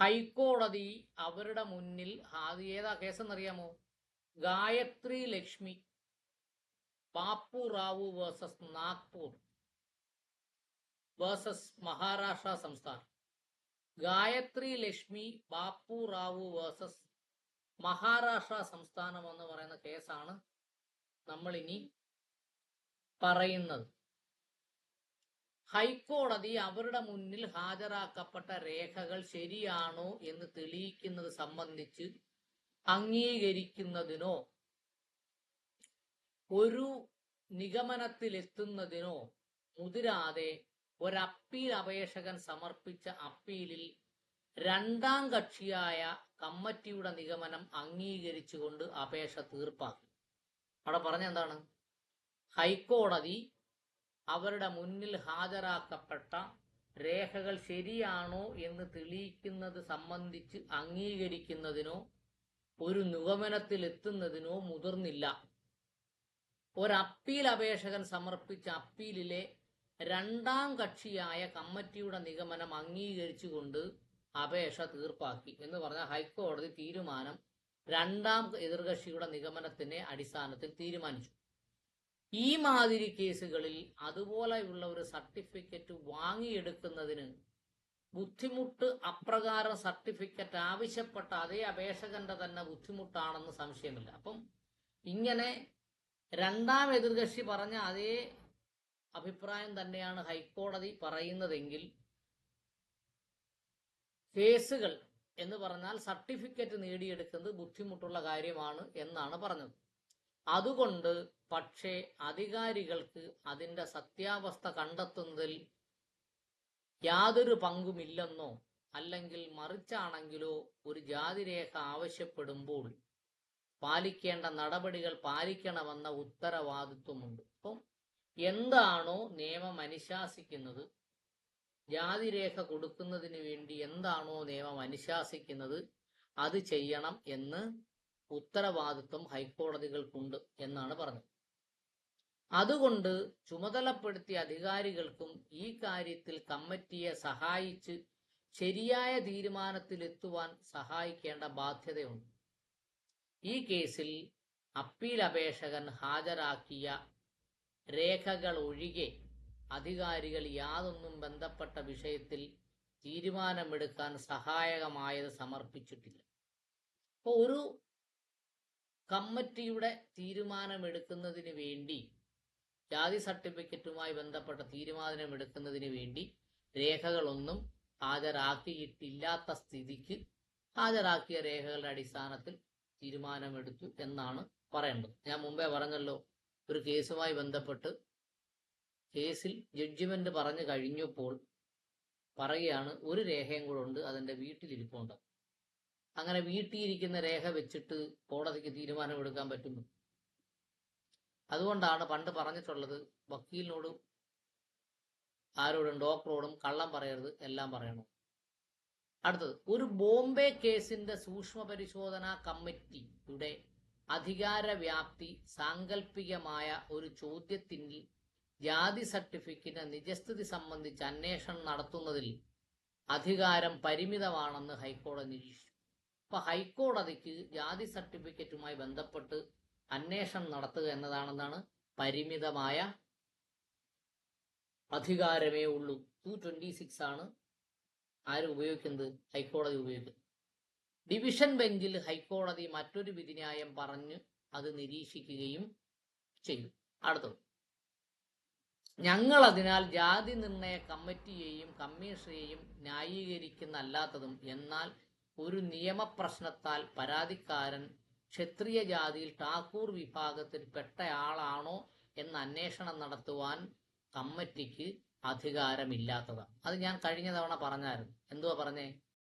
ഹൈക്കോടതി അവരുടെ മുന്നിൽ ഹാജ- ഏതാ കേസെന്നറിയാമോ? ഗായത്രി ലക്ഷ്മി ബാപ്പു റാവു വേഴ്സസ് നാഗ്പൂർ വേഴ്സസ് മഹാരാഷ്ട്ര സംസ്ഥാനം. ഗായത്രി ലക്ഷ്മി ബാപ്പു റാവു വേഴ്സസ് മഹാരാഷ്ട്ര സംസ്ഥാനം എന്ന് പറയുന്ന കേസാണ് നമ്മൾ ഇനി പറയുന്നത്. ഹൈക്കോടതി അവരുടെ മുന്നിൽ ഹാജരാക്കപ്പെട്ട രേഖകൾ ശരിയാണോ എന്ന് തെളിയിക്കുന്നത് സംബന്ധിച്ച് അംഗീകരിക്കുന്നതിനോ ഒരു നിഗമനത്തിലെത്തുന്നതിനോ മുതിരാതെ ഒരപ്പീൽ അപേക്ഷകൻ സമർപ്പിച്ച അപ്പീലിൽ രണ്ടാം കക്ഷിയായ കമ്മിറ്റിയുടെ നിഗമനം അംഗീകരിച്ചുകൊണ്ട് അപേക്ഷ തീർപ്പാക്കി. അവിടെ പറഞ്ഞെന്താണ് ഹൈക്കോടതി അവരുടെ മുന്നിൽ ഹാജരാക്കപ്പെട്ട രേഖകൾ ശരിയാണോ എന്ന് തെളിയിക്കുന്നത് സംബന്ധിച്ച് അംഗീകരിക്കുന്നതിനോ ഒരു നിഗമനത്തിലെത്തുന്നതിനോ മുതിർന്നില്ല. ഒരപ്പീൽ അപേക്ഷകൻ സമർപ്പിച്ച അപ്പീലിലെ രണ്ടാം കക്ഷിയായ കമ്മിറ്റിയുടെ നിഗമനം അംഗീകരിച്ചുകൊണ്ട് അപേക്ഷ തീർപ്പാക്കി എന്ന് പറഞ്ഞ ഹൈക്കോടതി തീരുമാനം രണ്ടാം എതിർകക്ഷിയുടെ നിഗമനത്തിന്റെ അടിസ്ഥാനത്തിൽ തീരുമാനിച്ചു. ഈ മാതിരി കേസുകളിൽ അതുപോലെയുള്ള ഒരു സർട്ടിഫിക്കറ്റ് വാങ്ങിയെടുക്കുന്നതിന് ബുദ്ധിമുട്ട് അപ്രകാരം സർട്ടിഫിക്കറ്റ് ആവശ്യപ്പെട്ട അതേ അപേക്ഷകന്റെ തന്നെ ബുദ്ധിമുട്ടാണെന്ന് സംശയമില്ല. അപ്പം ഇങ്ങനെ രണ്ടാം എതിർകക്ഷി പറഞ്ഞ അതേ അഭിപ്രായം തന്നെയാണ് ഹൈക്കോടതി പറയുന്നതെങ്കിൽ കേസുകൾ എന്ന് പറഞ്ഞാൽ സർട്ടിഫിക്കറ്റ് നേടിയെടുക്കുന്നത് ബുദ്ധിമുട്ടുള്ള കാര്യമാണ് എന്നാണ് പറഞ്ഞത്. അതുകൊണ്ട് പക്ഷേ അധികാരികൾക്ക് അതിന്റെ സത്യാവസ്ഥ കണ്ടെത്തുന്നതിൽ യാതൊരു പങ്കുമില്ലെന്നോ അല്ലെങ്കിൽ മറിച്ചാണെങ്കിലോ ഒരു ജാതിരേഖ ആവശ്യപ്പെടുമ്പോൾ പാലിക്കേണ്ട നടപടികൾ പാലിക്കണമെന്ന ഉത്തരവാദിത്വമുണ്ട്. അപ്പം എന്താണോ നിയമം അനുശാസിക്കുന്നത് ജാതിരേഖ കൊടുക്കുന്നതിന് വേണ്ടി എന്താണോ നിയമം അനുശാസിക്കുന്നത് അത് ചെയ്യണം എന്ന് ഉത്തരവാദിത്വം ഹൈക്കോടതികൾക്കുണ്ട് എന്നാണ് പറഞ്ഞത്. അതുകൊണ്ട് ചുമതലപ്പെടുത്തിയ അധികാരികൾക്കും ഈ കാര്യത്തിൽ കമ്മിറ്റിയെ സഹായിച്ച് ശരിയായ തീരുമാനത്തിലെത്തുവാൻ സഹായിക്കേണ്ട ബാധ്യതയുണ്ട്. ഈ കേസിൽ അപ്പീൽ അപേക്ഷകൻ ഹാജരാക്കിയ രേഖകൾ ഒഴികെ അധികാരികൾ യാതൊന്നും ബന്ധപ്പെട്ട വിഷയത്തിൽ തീരുമാനമെടുക്കാൻ സഹായകമായത് സമർപ്പിച്ചിട്ടില്ല. അപ്പോൾ ഒരു കമ്മിറ്റിയുടെ തീരുമാനമെടുക്കുന്നതിന് വേണ്ടി ജാതി സർട്ടിഫിക്കറ്റുമായി ബന്ധപ്പെട്ട തീരുമാനമെടുക്കുന്നതിന് വേണ്ടി രേഖകളൊന്നും ഹാജരാക്കിയിട്ടില്ലാത്ത സ്ഥിതിക്ക് ഹാജരാക്കിയ രേഖകളുടെ അടിസ്ഥാനത്തിൽ തീരുമാനമെടുത്തു എന്നാണ് പറയേണ്ടത്. ഞാൻ മുമ്പേ പറഞ്ഞല്ലോ ഒരു കേസുമായി ബന്ധപ്പെട്ട് കേസിൽ ജഡ്ജ്മെന്റ് പറഞ്ഞു കഴിഞ്ഞപ്പോൾ പറയുകയാണ് ഒരു രേഖയും കൂടെ ഉണ്ട് അതെന്റെ വീട്ടിലിരിപ്പുണ്ട്. അങ്ങനെ വീട്ടിയിരിക്കുന്ന രേഖ വെച്ചിട്ട് കോടതിക്ക് തീരുമാനമെടുക്കാൻ പറ്റുന്നു. അതുകൊണ്ടാണ് പണ്ട് പറഞ്ഞിട്ടുള്ളത് വക്കീലിനോടും ആരോടും ഡോക്ടറോടും കള്ളം പറയരുത് എല്ലാം പറയണം. അടുത്തത് ഒരു ബോംബെ കേസിന്റെ സൂക്ഷ്മ പരിശോധനാ കമ്മിറ്റിയുടെ അധികാര വ്യാപ്തി സാങ്കല്പികമായ ഒരു ചോദ്യത്തിന് ജാതി സർട്ടിഫിക്കറ്റിന്റെ നിജസ്ഥിതി സംബന്ധിച്ച് അന്വേഷണം നടത്തുന്നതിൽ അധികാരം പരിമിതമാണെന്ന് ഹൈക്കോടതി നിരീക്ഷിച്ചു. അപ്പൊ ഹൈക്കോടതിക്ക് ജാതി സർട്ടിഫിക്കറ്റുമായി ബന്ധപ്പെട്ട് അന്വേഷണം നടത്തുക എന്നതാണെന്നാണ് പരിമിതമായ അധികാരമേ ഉള്ളൂ. ടു ട്വന്റി സിക്സ് ആണ് ആര് ഉപയോഗിക്കുന്നത്? ഹൈക്കോടതി ഉപയോഗിക്കുന്നത്. ഡിവിഷൻ ബെഞ്ചിൽ ഹൈക്കോടതി മറ്റൊരു വിധിന്യായം പറഞ്ഞ് അത് നിരീക്ഷിക്കുകയും ചെയ്യും. അടുത്തത്. ഞങ്ങൾ അതിനാൽ ജാതി നിർണയ കമ്മിറ്റിയെയും കമ്മീഷനെയും ന്യായീകരിക്കുന്നല്ലാത്തതും എന്നാൽ ഒരു നിയമപ്രശ്നത്താൽ പരാതിക്കാരൻ ക്ഷത്രിയ ജാതിയിൽ ഠാക്കൂർ വിഭാഗത്തിൽ പെട്ടയാളാണോ എന്ന അന്വേഷണം നടത്തുവാൻ കമ്മിറ്റിക്ക് അധികാരമില്ലാത്തതാണ്. അത് ഞാൻ കഴിഞ്ഞ തവണ പറഞ്ഞായിരുന്നു. എന്തുവാ പറഞ്ഞേ?